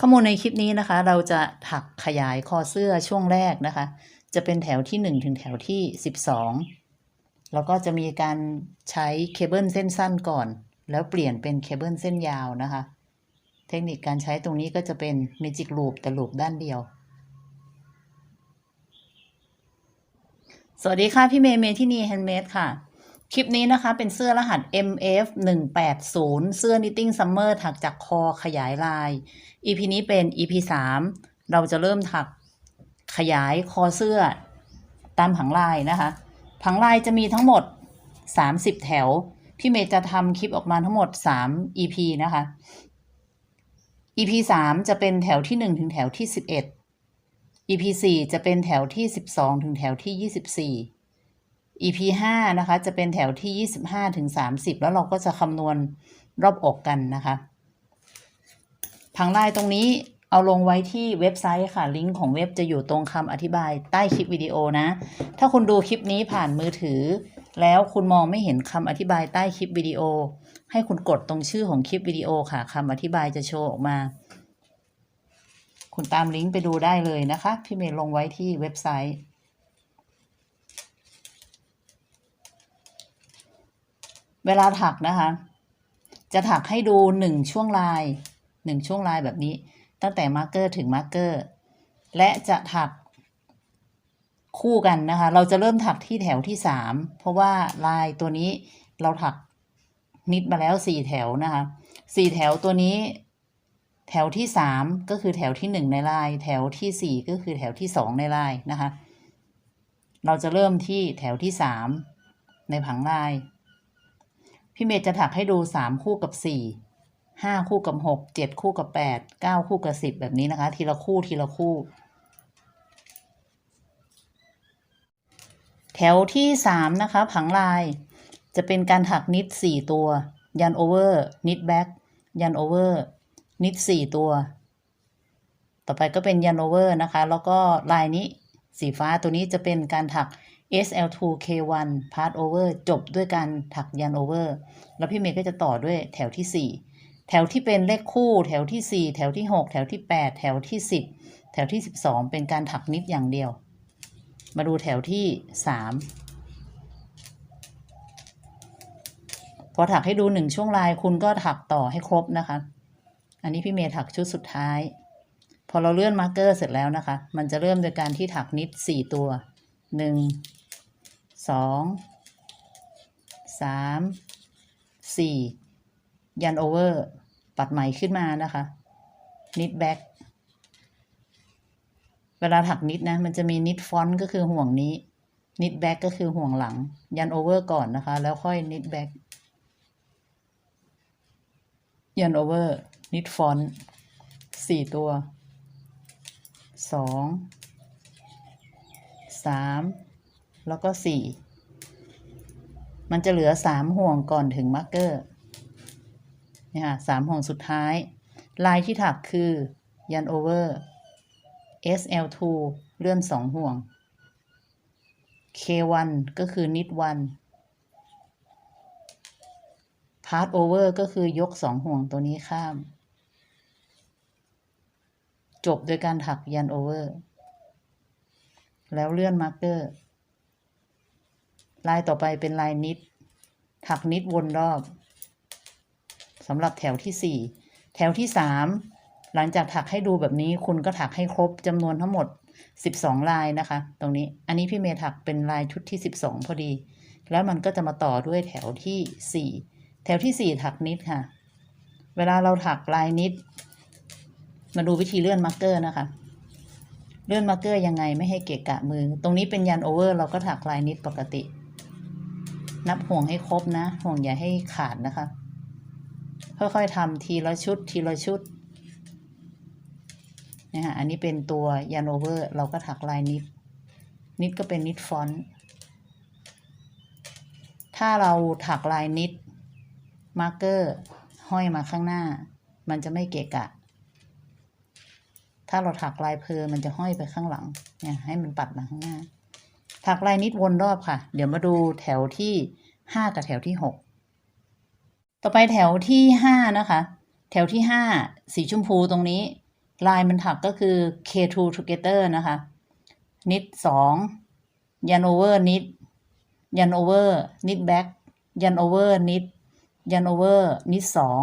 ข้อมูลในคลิปนี้นะคะ เราจะถักขยายคอเสื้อช่วงแรกนะคะ จะเป็นแถวที่ 1 ถึงแถวที่ 12 แล้วก็จะมีการใช้เคเบิลเส้นสั้นก่อน แล้วเปลี่ยนเป็นเคเบิลเส้นยาวนะคะ เทคนิคการใช้ตรงนี้ก็จะเป็นเมจิกลูปแต่ลูปด้านเดียว สวัสดีค่ะ พี่เมย์เมที่นี่แฮนด์เมดค่ะ คลิปนี้นะคะเป็นเสื้อรหัส MF 1 8 0เสื้อ Knitting Summer ถักจากคอขยายลาย EP นี้เป็น EP 3 เราจะเริ่มถักขยายคอเสื้อตามผังลายนะคะผังลายจะมีทั้งหมด 30 แถว พี่เมย์จะทำคลิปออกมาทั้งหมด 3 EP นะคะ EP 3 จะเป็นแถวที่ 1 ถึงแถวที่ 11 EP 4 จะเป็นแถวที่ 12 ถึงแถวที่ 24 EP 5นะคะจะเป็นแถวที่ 25ถึง30 แล้วเราก็จะคำนวณรอบอกกันนะคะผังลายตรงนี้เอาลงไว้ที่เว็บไซต์ค่ะ ลิงก์ของเว็บจะอยู่ตรงคำอธิบายใต้คลิปวิดีโอนะ ถ้าคุณดูคลิปนี้ผ่านมือถือ แล้วคุณมองไม่เห็นคำอธิบายใต้คลิปวิดีโอ ให้คุณกดตรงชื่อของคลิปวิดีโอค่ะคำอธิบายจะโชว์ออกมา คุณตามลิงก์ไปดูได้เลยนะคะ พี่เมย์ลงไว้ที่เว็บไซต์ เวลาถักนะคะ จะถักให้ดูหนึ่งช่วงลายหนึ่งช่วงลายแบบนี้ ตั้งแต่มาร์กเกอร์ถึงมาร์กเกอร์และจะถักคู่กันนะคะ เราจะเริ่มถักที่แถวที่สามเพราะว่าลายตัวนี้เราถักนิดมาแล้วสี่แถวนะคะสี่แถวตัวนี้ แถวที่สามก็คือแถวที่หนึ่งในลาย แถวที่สี่ก็คือแถวที่สองในลายนะคะ เราจะเริ่มที่แถวที่สามในผังลาย พี่เมย์จะถักให้ดูสามคู่กับสี่ห้าคู่กับหกเจ็ดคู่กับแปดเก้าคู่กับสิบแบบนี้นะคะ ทีละคู่ทีละคู่ แถวที่สามนะคะ ผังลายจะเป็นการถักนิดสี่ตัว ยันโอเวอร์นิดแบ็กยันโอเวอร์นิดสี่ตัว ต่อไปก็เป็นยันโอเวอร์นะคะ แล้วก็ลายนี้สีฟ้าตัวนี้จะเป็นการถัก SL2 K1 Part Over จบด้วยการถักยัน Over แล้วพี่เมย์ก็จะต่อด้วยแถวที่ 4 แถวที่เป็นเลขคู่ แถวที่ 4 แถวที่ 6 แถวที่ 8 แถวที่ 10 แถวที่ 12 เป็นการถักนิดอย่างเดียว มาดูแถวที่ 3 พอถักให้ดู 1 ช่วงลายคุณก็ถักต่อให้ครบนะคะ อันนี้พี่เมย์ถักชุดสุดท้าย พอเราเลื่อนมาร์กเกอร์เสร็จแล้วนะคะ มันจะเริ่มโดยการที่ถักนิด 4 ตัวหนึ่ง สองสามสี่ยันโอเวอร์ ปัดไหม่ขึ้นมานะคะ นิดแบ็กเวลาถักนิดนะ มันจะมีนิดฟอนต์ก็คือห่วงนี้ นิดแบ็กก็คือห่วงหลัง ยันโอเวอร์ก่อนนะคะ แล้วค่อยนิดแบ็กยันโอเวอร์นิดฟอนต์สี่ตัวสองสาม แล้วก็สี่มันจะเหลือสามห่วงก่อนถึงมาร์กเกอร์เนี่ยค่ะสามห่วงสุดท้าย ลายที่ถักคือยันโอเวอร์ SL2 เลื่อนสองห่วง K1 ก็คือ knit 1 part over ก็คือยกสองห่วงตัวนี้ข้าม จบโดยการถักยันโอเวอร์ แล้วเลื่อนมาร์กเกอร์ ลายต่อไปเป็นลายนิด ถักนิดวนรอบสำหรับแถวที่สี่แถวที่สามหลังจากถักให้ดูแบบนี้คุณก็ถักให้ครบจำนวนทั้งหมดสิบสองลายนะคะ ตรงนี้อันนี้พี่เมย์ถักเป็นลายชุดที่สิบสองพอดี แล้วมันก็จะมาต่อด้วยแถวที่สี่แถวที่สี่ถักนิดค่ะ เวลาเราถักลายนิด มาดูวิธีเลื่อนมาร์กเกอร์นะคะ เลื่อนมาร์กเกอร์ยังไงไม่ให้เกะกะมือ ตรงนี้เป็นยันโอเวอร์เราก็ถักลายนิดปกติ นับห่วงให้ครบนะ ห่วงอย่าให้ขาดนะคะ ค่อยๆทำทีละชุดทีละชุดนะฮะอันนี้เป็นตัวยันโอเวอร์เราก็ถักลายนิด นิดก็เป็นนิดฟอนต์ถ้าเราถักลายนิดมาร์กเกอร์ห้อยมาข้างหน้า มันจะไม่เกะกะ ถ้าเราถักลายเพลมันจะห้อยไปข้างหลังเนี่ยให้มันปัดมาข้างหน้า ถักลายนิดวนรอบค่ะ เดี๋ยวมาดูแถวที่ห้ากับแถวที่หกต่อไปแถวที่ห้านะคะ แถวที่ห้าสีชมพูตรงนี้ ลายมันถักก็คือ K2 together นะคะ knit สองยัน over knit ยัน over knit back ยัน over knit ยัน over knit สอง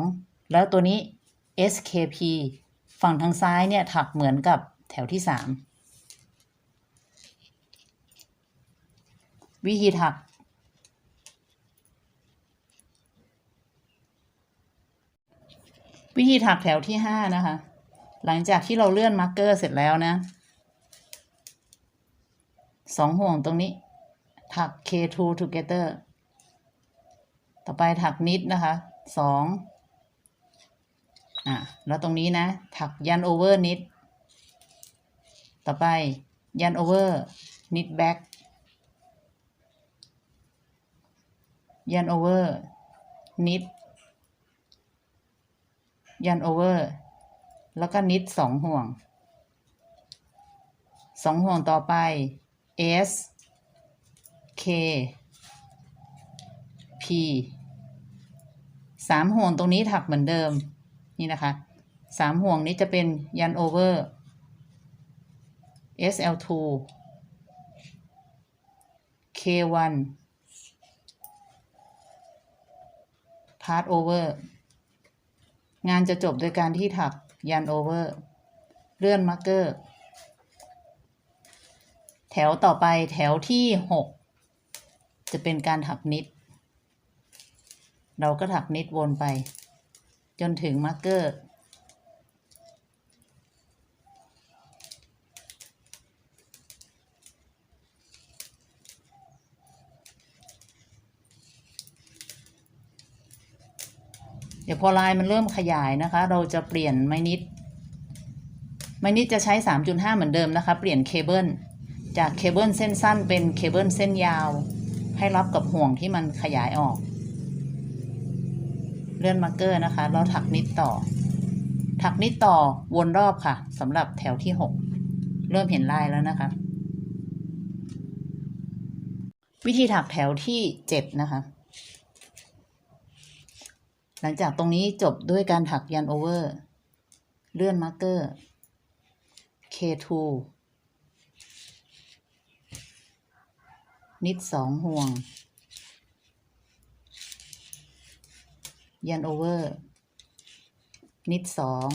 แล้วตัวนี้ SKP ฝั่งทางซ้ายเนี่ยถักเหมือนกับแถวที่สาม วิธีถัก วิธีถักแถวที่ห้านะคะ หลังจากที่เราเลื่อนมาร์กเกอร์เสร็จแล้วนะสองห่วงตรงนี้ ถัก K2 together ต่อไปถักนิดนะคะสองอะแล้วตรงนี้นะ ถักยัน over นิด ต่อไปยัน over นิด back ยัน over นิดยัน over แล้วก็นิดสองห่วงสองห่วงต่อไป S K P สามห่วงตรงนี้ถักเหมือนเดิม นี่นะคะสามห่วงนี้จะเป็นยัน over SL2 K1 พาร์ทโอเวอร์งานจะจบโดยการที่ถักยันโอเวอร์เลื่อนมาร์กเกอร์ แถวต่อไปแถวที่หกจะเป็นการถักนิด เราก็ถักนิดวนไป จนถึงมาร์กเกอร์ เดี๋ยว พอลายมันเริ่มขยายนะคะ เราจะเปลี่ยนไม้นิด ไม้นิดจะใช้ 3.5 เหมือนเดิมนะคะ เปลี่ยนเคเบิลจากเคเบิลเส้นสั้นเป็นเคเบิลเส้นยาว ให้รับกับห่วงที่มันขยายออก เลื่อนมาร์เกอร์นะคะ แล้วถักนิดต่อ ถักนิดต่อวนรอบค่ะสำหรับแถวที่ 6 เริ่มเห็นลายแล้วนะคะ วิธีถักแถวที่ 7 นะคะ หลังจากตรงนี้จบด้วยการถักยันโอเวอร์ เลื่อนมาร์กเกอร์ K2 นิดสองห่วง ยันโอเวอร์ นิดสอง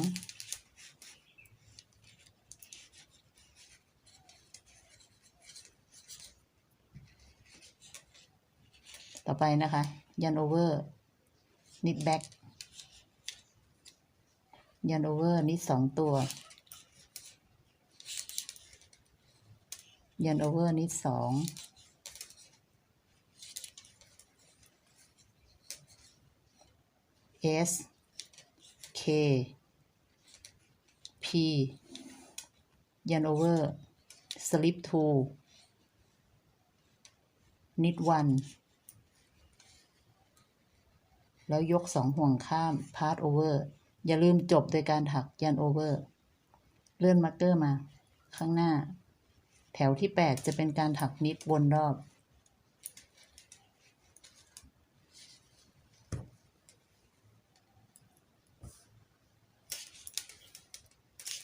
ต่อไปนะคะ ยันโอเวอร์ นิดแบ็กยันโอเวอร์นิดสองตัว ยันโอเวอร์นิดสอง S K P ยันโอเวอร์สลิปทูนิดวัน แล้วยกสองห่วงข้ามพาร์ o โอเวอร์อย่าลืมจบโดยการถักยันโอเวอร์เลื่อนมาร์กเกอร์มา ข้างหน้า แถวที่ 8 จะเป็นการถักนิดวนรอบ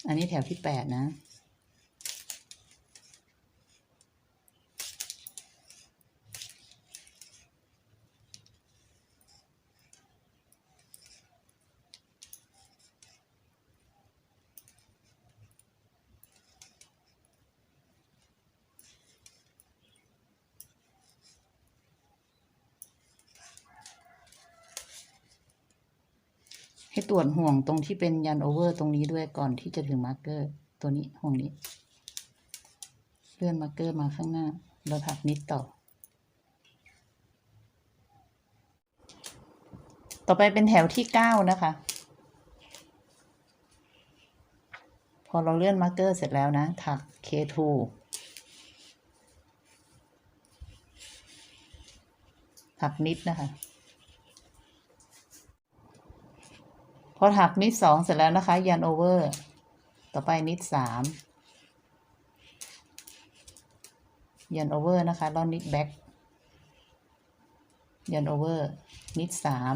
อันนี้แถวที่ 8 นะ ตรวจห่วงตรงที่เป็นยันโอเวอร์ตรงนี้ด้วยก่อนที่จะถึงมาร์กเกอร์ ตัวนี้ห่วงนี้ เลื่อนมาร์กเกอร์มาข้างหน้าแล้วถักนิดต่อ ต่อไปเป็นแถวที่เก้านะคะ พอเราเลื่อนมาร์กเกอร์เสร็จแล้วนะ ถัก K2 ถักนิดนะคะ พอถักนิดสองเสร็จแล้วนะคะ ยันโอเวอร์ ต่อไปนิดสามยันโอเวอร์นะคะแล้วนิดแบ็กยันโอเวอร์นิดสาม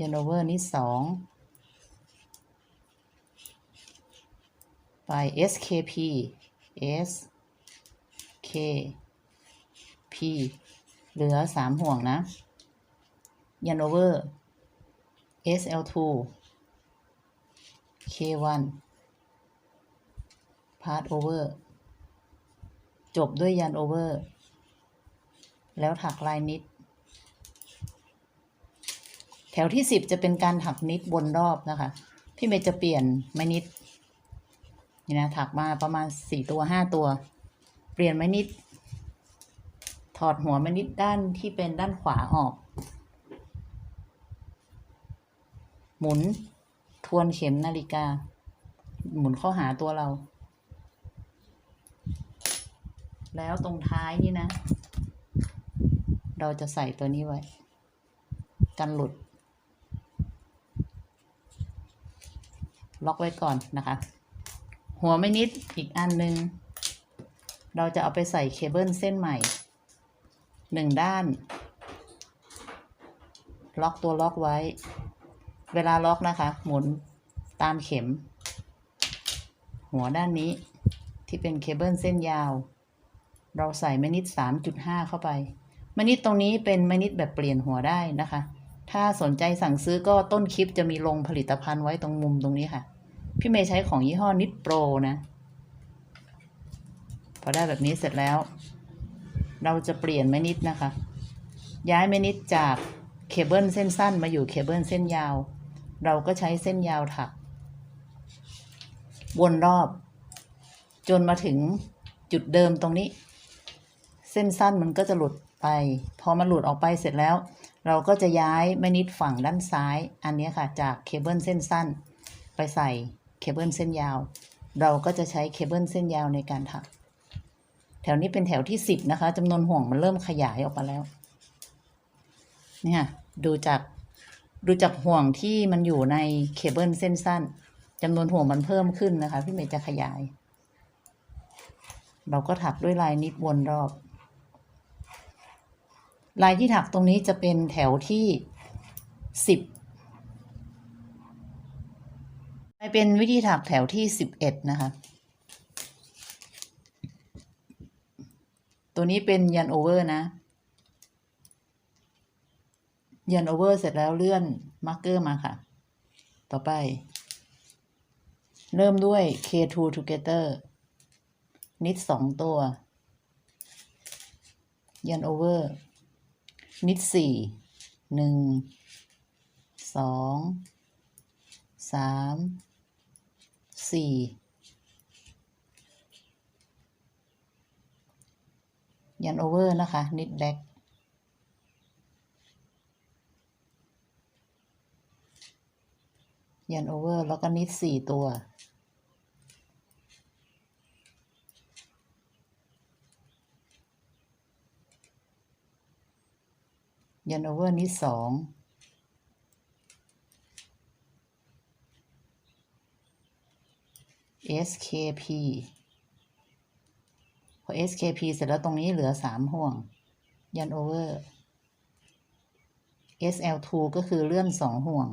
ยันโอเวอร์นี่สองไป SKP S K P เหลือสามห่วงนะ ยันโอเวอร์ SL2 K1 พาร์ o โอเวอร์จบด้วยยันโอเวอร์ แล้วถักลายนิด แถวที่สิบจะเป็นการถักนิดบนรอบนะคะ พี่เมย์จะเปลี่ยนไม้นิด นี่นะถักมาประมาณสี่ตัวห้าตัว เปลี่ยนไม้นิด ถอดหัวไม้นิดด้านที่เป็นด้านขวาออก หมุนทวนเข็มนาฬิกา หมุนเข้าหาตัวเรา แล้วตรงท้ายนี่นะ เราจะใส่ตัวนี้ไว้ กันหลุด ล็อกไว้ก่อนนะคะ หัวไม่นิดอีกอันหนึ่งเราจะเอาไปใส่เคเบิลเส้นใหม่หนึ่งด้าน ล็อกตัวล็อกไว้ เวลาล็อกนะคะ หมุนตามเข็ม หัวด้านนี้ที่เป็นเคเบิลเส้นยาว เราใส่มนิดสามจุดห้าเข้าไป มนิดตรงนี้เป็นมนิดแบบเปลี่ยนหัวได้นะคะ ถ้าสนใจสั่งซื้อก็ต้นคลิปจะมีลงผลิตภัณฑ์ไว้ตรงมุมตรงนี้ค่ะ พี่เมย์ใช้ของยี่ห้อนิดโปรนะ พอได้แบบนี้เสร็จแล้ว เราจะเปลี่ยนมนิดนะคะ ย้ายมนิดจากเคเบิลเส้นสั้นมาอยู่เคเบิลเส้นยาว เราก็ใช้เส้นยาวถัก วนรอบ จนมาถึงจุดเดิมตรงนี้ เส้นสั้นมันก็จะหลุดไป พอมันหลุดออกไปเสร็จแล้ว เราก็จะย้ายแม่นิดฝั่งด้านซ้าย อันนี้ค่ะจากเคเบิลเส้นสั้น ไปใส่เคเบิลเส้นยาว เราก็จะใช้เคเบิลเส้นยาวในการถัก แถวนี้เป็นแถวที่สิบนะคะจำนวนห่วงมันเริ่มขยายออกมาแล้ว เนี่ยดูจาก ดูจากห่วงที่มันอยู่ในเคเบิลเส้นสั้นจำนวนห่วงมันเพิ่มขึ้นนะคะ พี่เมย์จะขยาย เราก็ถักด้วยลายนิดวนรอบ ลายที่ถักตรงนี้จะเป็นแถวที่สิบไปเป็นวิธีถักแถวที่สิบเอ็ดนะคะ ตัวนี้เป็นยันโอเวอร์นะ ยันโอเวอร์เสร็จแล้วเลื่อนมาร์กเกอร์มาค่ะ ต่อไป เริ่มด้วย K2 together นิดสองตัว ยันโอเวอร์ นิดสี่หนึ่งสองสามสี่ยันโอเวอร์นะคะ นิดแบ็ก ยันโอเวอร์แล้วก็นิดสี่ตัว ยันโอเวอร์นิดสอง SKP พอ SKP เสร็จแล้วตรงนี้เหลือสามห่วง ยันโอเวอร์ SL2 ก็คือเลื่อนสองห่วง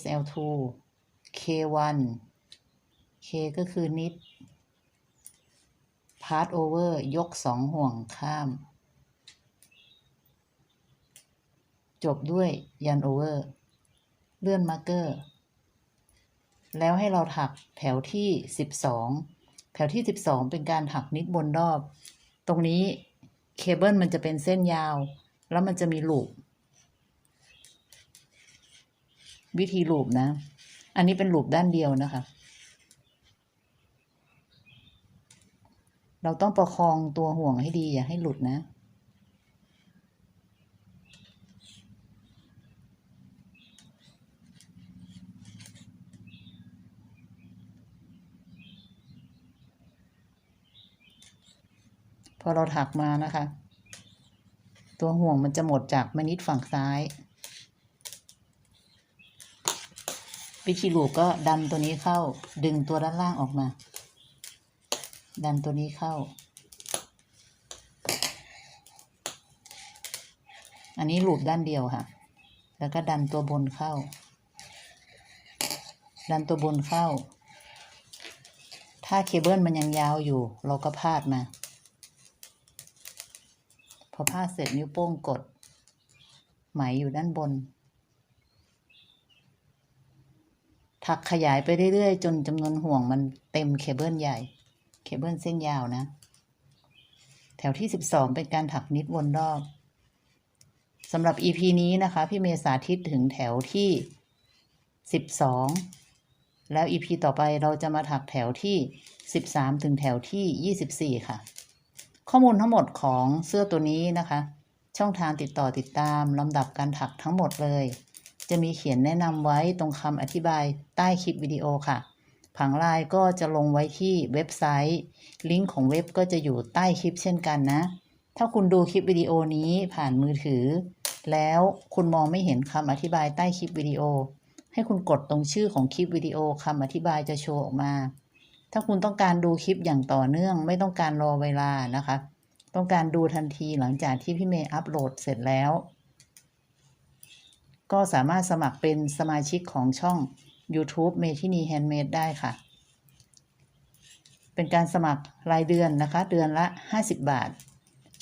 SL2 K1 K ก็คือนิด Part over ยกสองห่วงข้าม จบด้วยยันโอเวอร์ เลื่อนมาร์เกอร์ แล้วให้เราถักแถวที่สิบสองแถวที่สิบสองเป็นการถักนิดบนรอบ ตรงนี้เคเบิลมันจะเป็นเส้นยาว แล้วมันจะมีลูป วิธีลูปนะ อันนี้เป็นลูปด้านเดียวนะคะ เราต้องประคองตัวห่วงให้ดีอย่าให้หลุดนะพอเราถักมานะคะ ตัวห่วงมันจะหมดจากมนิดฝั่งซ้าย วิธีลูกก็ดันตัวนี้เข้า ดึงตัวด้านล่างออกมา ดันตัวนี้เข้า อันนี้ลูบด้านเดียวค่ะ แล้วก็ดันตัวบนเข้า ดันตัวบนเข้า ถ้าเคเบิลมันยังยาวอยู่ เราก็พาดมา พอพาดเสร็จนิ้วโป้งกด ไหมอยู่ด้านบน ถักขยายไปเรื่อยๆ จนจำนวนห่วงมันเต็มเคเบิลใหญ่ เคเบิลเส้นยาวนะ แถวที่12เป็นการถักนิดวนรอบสำหรับ EP นี้นะคะ พี่เมย์สาธิตถึงแถวที่12แล้ว EP ต่อไปเราจะมาถักแถวที่13ถึงแถวที่24ค่ะ ข้อมูลทั้งหมดของเสื้อตัวนี้นะคะ ช่องทางติดต่อติดตามลำดับการถักทั้งหมดเลย จะมีเขียนแนะนำไว้ตรงคำอธิบายใต้คลิปวิดีโอค่ะ ผังลายก็จะลงไว้ที่เว็บไซต์ ลิงก์ของเว็บก็จะอยู่ใต้คลิปเช่นกันนะ ถ้าคุณดูคลิปวิดีโอนี้ผ่านมือถือ แล้วคุณมองไม่เห็นคำอธิบายใต้คลิปวิดีโอ ให้คุณกดตรงชื่อของคลิปวิดีโอคำอธิบายจะโชว์ออกมา ถ้าคุณต้องการดูคลิปอย่างต่อเนื่อง ไม่ต้องการรอเวลานะคะ ต้องการดูทันทีหลังจากที่พี่เมย์อัปโหลดเสร็จแล้ว ก็สามารถสมัครเป็นสมาชิกของช่อง YouTube เมทินีแฮนด์เมดได้ค่ะ เป็นการสมัครรายเดือนนะคะ เดือนละ 50 บาท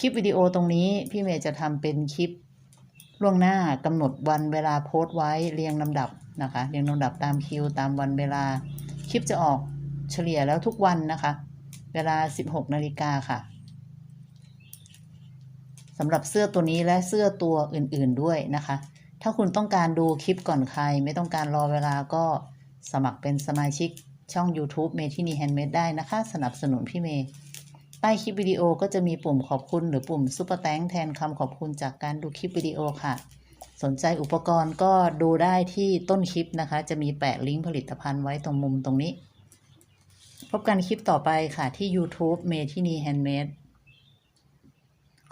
คลิปวิดีโอตรงนี้พี่เมย์จะทำเป็นคลิปล่วงหน้ากำหนดวันเวลาโพสต์ไว้เรียงลำดับนะคะเรียงลำดับตามคิวตามวันเวลา คลิปจะออกเฉลี่ยแล้วทุกวันนะคะ เวลา 16นาฬิกาค่ะสำหรับเสื้อตัวนี้และเสื้อตัวอื่นๆด้วยนะคะ ถ้าคุณต้องการดูคลิปก่อนใคร ไม่ต้องการรอเวลาก็สมัครเป็นสมาชิกช่อง YouTube เมที่นีแฮนด์เมดได้นะคะ สนับสนุนพี่เมย์ใต้คลิปวิดีโอก็จะมีปุ่มขอบคุณหรือปุ่มซุปเปอร์แตงแทนคำขอบคุณจากการดูคลิปวิดีโอค่ะ สนใจอุปกรณ์ก็ดูได้ที่ต้นคลิปนะคะ จะมีแปะลิงก์ผลิตภัณฑ์ไว้ตรงมุมตรงนี้ พบกันคลิปต่อไปค่ะที่ YouTube เมที่นีแฮนด์เมด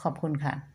ขอบคุณค่ะ